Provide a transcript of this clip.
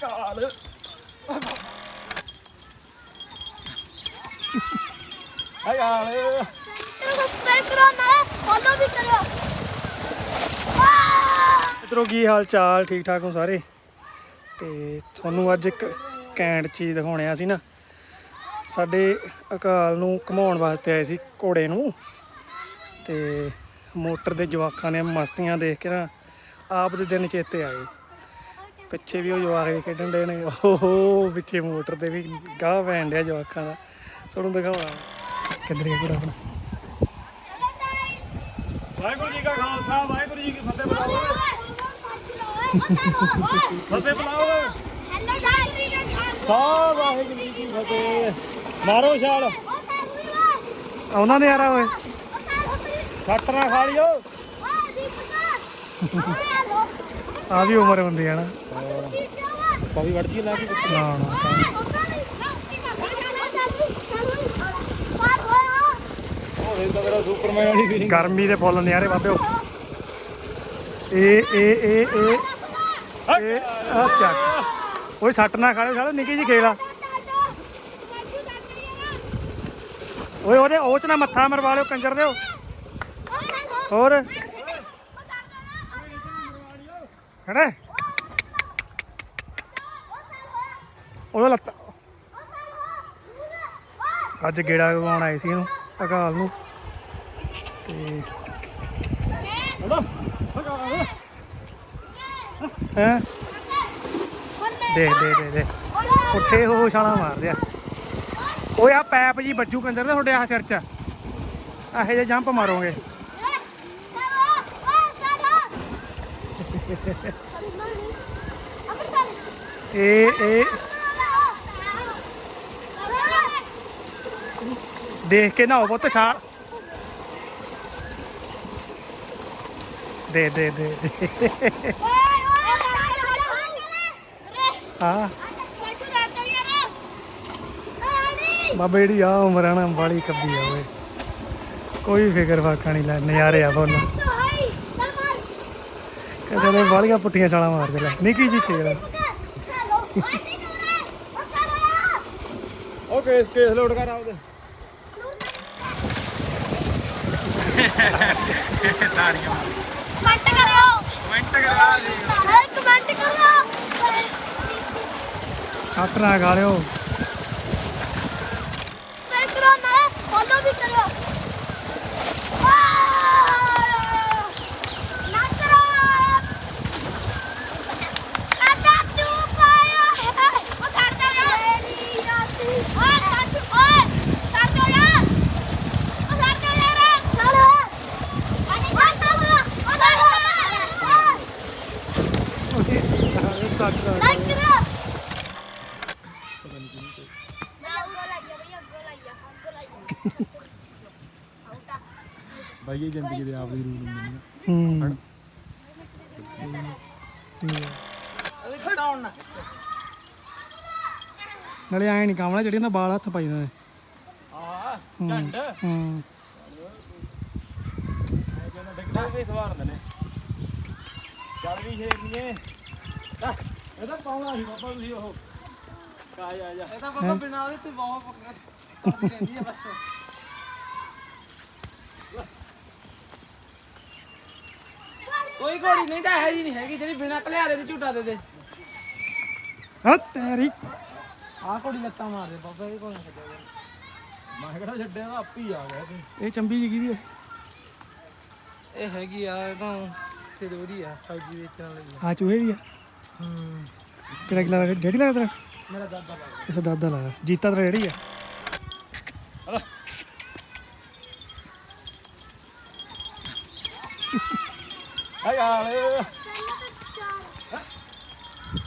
ਕਾਲ ਹਾਏ ਆਲ ਸਬਸਕ੍ਰਾਈਬ ਕਰੋ ਨਾ ਫੋਲੋ ਵੀ ਕਰੋ ਮਿੱਤਰੋ ਕੀ ਹਾਲ ਚਾਲ? ਠੀਕ ਠਾਕ ਹੋ ਸਾਰੇ? ਤੇ ਤੁਹਾਨੂੰ ਅੱਜ ਇੱਕ ਕੈਂਟ ਚੀਜ਼ ਦਿਖਾਉਣੇ ਆ ਸੀ ਨਾ। ਸਾਡੇ ਅਕਾਲ ਨੂੰ ਘਮਾਉਣ ਵਾਸਤੇ ਆਏ ਸੀ ਘੋੜੇ ਨੂੰ। ਤੇ ਮੋਟਰ ਦੇ ਜਵਾਕਾਂ ਨੇ ਮਸਤੀਆਂ ਦੇਖ ਕੇ ਨਾ ਆਪ ਦੇ ਦਿਨ ਚੇਤੇ ਆਏ। ਪਿੱਛੇ ਵੀ ਉਹ ਜਵਾਕ ਜਿਹੇ ਖੇਡਣ ਦੇ ਨੇ। ਓਹੋ, ਪਿੱਛੇ ਮੋਟਰ ਤੇ ਵੀ ਗਾਹ ਪੈਣ ਡਿਆ ਜਵਾਕਾਂ ਦਾ। ਤੁਹਾਨੂੰ ਦਿਖਾਉਣਾ ਕਿੱਧਰ ਗਿਆ ਘੋੜਾ ਆਪਣਾ? ਵਾਹਿਗੁਰੂ ਜੀ ਕਾ ਖਾਲਸਾ, ਵਾਹਿਗੁਰੂ ਜੀ ਕੀ ਫਤਿਹ ਬੁਲਾਓ। ਫਤਿਹ ਬੁਲਾਓ। ਸਾ ਵਾਹਿਗੁਰੂ ਜੀ ਕੀ ਫਤਿਹ। ਮਾਰੋ ਛਾਲ। ਉਹਨਾਂ ਦੇ ਯਾਰਾ ਓਏ। ਛੱਟ ਨਾ ਖਾ ਲਿਓ। ਆ ਵੀ ਉਮਰ ਹੁੰਦੀ ਹੈ ਨਾ। ਪਵੀ ਵੜਦੀ ਲਾ ਕੇ ਨਾ। ਨਾ ਤਾਂ- ਹੋਵੇ ਤਾਂ ਮੇਰਾ ਸੁਪਰਮੈਨ ਵਾਲੀ ਫੀਲਿੰਗ ਗਰਮੀ ਦੇ ਫੁੱਲ ਨਿਆਰੇ ਬਾਬਿਓ ਇਹ ਇਹ ਇਹ ਇਹ ਇਹ ਆ ਚੱਕ ਓਏ ਸੱਟ ਨਾ ਖਾਲੇ ਸਾਲੇ ਨਿੱਕੀ ਜੀ ਖੇਲਾ ਓਏ ਉਹਦੇ ਉਹ ਚ ਨਾ ਮੱਥਾ ਮਰਵਾ ਲਿਓ ਕੰਜਰ ਦਿਓ ਹੋਰ। ਖੜੇ ਉਹ ਲੱਤ ਅੱਜ ਗੇੜਾ ਗਵਾਉਣ ਆਏ ਸੀ ਇਹਨੂੰ ਅਕਾਲ ਨੂੰ। ਤੇ ਹੈ? ਦੇਖ ਦੇ ਦੇ ਦੇ ਉੱਠੇ ਹੋ ਛਾਲਾ ਮਾਰਦੇ ਆ। ਓਏ ਆ ਪੈਪ ਜੀ ਬੱਜੂ ਕੰਦਰ ਦੇ ਤੁਹਾਡੇ ਆ ਸਿਰ ਚ। ਇਹੋ ਜਿਹੇ ਜੰਪ ਮਾਰੋਗੇ। ਇਹ ਇਹ ਦੇਖ ਕੇ ਨਾ ਪੁੱਤ ਛਾਲ। ਦੇ ਦੇ ਦੇ। ਦੇ। ਹਾਂ ਬਾਬਾ ਜਿਹੜੀ ਆ ਉਮਰ ਆ ਨਾ ਬਾਲੀ ਕੱਬੀ ਆ ਓਏ। ਕੋਈ ਫਿਕਰ ਫਾਕਾ ਨਹੀਂ ਲੈ ਨਜ਼ਾਰੇ ਆ ਬੋਲ ਕਦੇ ਨੇ ਬਾਲੀਆਂ ਪੁੱਟੀਆਂ ਛਾਲਾਂ ਮਾਰਦੇ ਲੈ ਨਿੱਕੀ ਜੀ ਖੇਲ ਉਹ ਕੇਸ ਕੇਸ ਲੋਡ ਕਰ ਆਉਦੇ ਕਮੈਂਟ ਕਰੋ ਕਮੈਂਟ ਕਰੋ ਕਮੈਂਟ ਕਰੋ। ਹੱਥ ਨਾ ਖਾ ਲਿਓ ਸਬਸਕ੍ਰਾਈਬ ਕਰੋ ਨਾ ਫੋਲੋ ਵੀ ਕਰੋ ਨਾ ਕਰੋ ਕਾਟਾ ਤੂੰ ਪਾਇਆ ਹੈ ਉਹ ਕਰਦਾ ਯਾਰ ਓਏ ਕਾਟੂ ਓਏ ਕਰਦਾ ਯਾਰ ਉਹ ਕਰਦਾ ਯਾਰ ਚਲ ਅਰੇ ਕਾਟਾ ਉਹ ਕਰਦਾ ਸੱਟ ਲਾਈਕ ਕਰੋ ਨਾ ਉਹ ਲਾਈਆ ਭਈਆ ਅੱਗੋ ਲਾਈਆ ਅੱਗੋ ਲਾਈਆ ਬਾਈ ਇਹ ਜ਼ਿੰਦਗੀ ਦੇ ਆਪ ਦੀ ਰੂਲ ਹੁੰਦੇ ਨੇ। ਹੂੰ। ਨਾਲੇ ਐ ਨਹੀਂ ਕਾਮਣਾ ਜਿਹੜੀ ਨਾ ਬਾਲ ਹੱਥ ਪਾਈ ਨੇ ਹੂੰ। ਝੰਡ। ਹੂੰ। ਡਿੱਗਦੇ ਵੀ ਸਵਾਰ ਨੇ। ਚੱਲ ਵੀ ਸ਼ੇਰਨੀਏ ਲੈ, ਇਹ ਤਾਂ ਪਾਉਣਾ ਸੀ ਬਾਬਾ ਤੁਸੀਂ ਉਹ ਕਾ ਜਾ ਜਾ ਇਹ ਤਾਂ ਬਾਬਾ ਬਿਨਾਂ ਉਹਦੇ ਤੇ ਬਹੁਤ ਪੱਕਾ ਰਹਿੰਦੀ ਆ ਬਸ ਕੋਈ ਘੋੜੀ ਨਹੀਂ ਤਾਂ ਹੈ ਜੀ ਨਹੀਂ ਹੈਗੀ ਜਿਹੜੀ ਬਿਨਾਂ ਕਲਿਆਰੇ ਦੇ ਝੂਟਾ ਦੇ ਦੇ ਹਾਂ ਤੇਰੀ। ਆਹ ਘੋੜੀ ਲੱਤਾਂ ਮਾਰਦੇ ਬਾਬਾ ਇਹ ਕੋਲ ਛੱਡਿਆ ਮੈਂ ਕਿਹੜਾ ਛੱਡਿਆ ਆਪੀ ਆ ਗਿਆ ਤੂੰ ਇਹ ਚੰਬੀ ਜੀ ਕਿਹਦੀ ਹੈ ਇਹ ਹੈਗੀ ਆ ਇਹ ਤਾਂ ਸਿਰੂਰੀ ਆ ਸਬਜ਼ੀ ਵੇਚਣ ਲਈ ਆ। ਚੂਹੇ ਦੀ ਆ। ਹੂੰ ਕਿਹੜਾ ਕਿਲਾ ਡੈਡੀ ਲੱਗਦਾ ਤੇਰਾ? ਮੇਰਾ ਦਾਦਾ ਬਾਬਾ ਇਹ ਦਾਦਾ ਲੱਗਦਾ ਜੀਤਾ ਤੇਰਾ ਡੈਡੀ ਆ? ਹਾਏ ਆਲ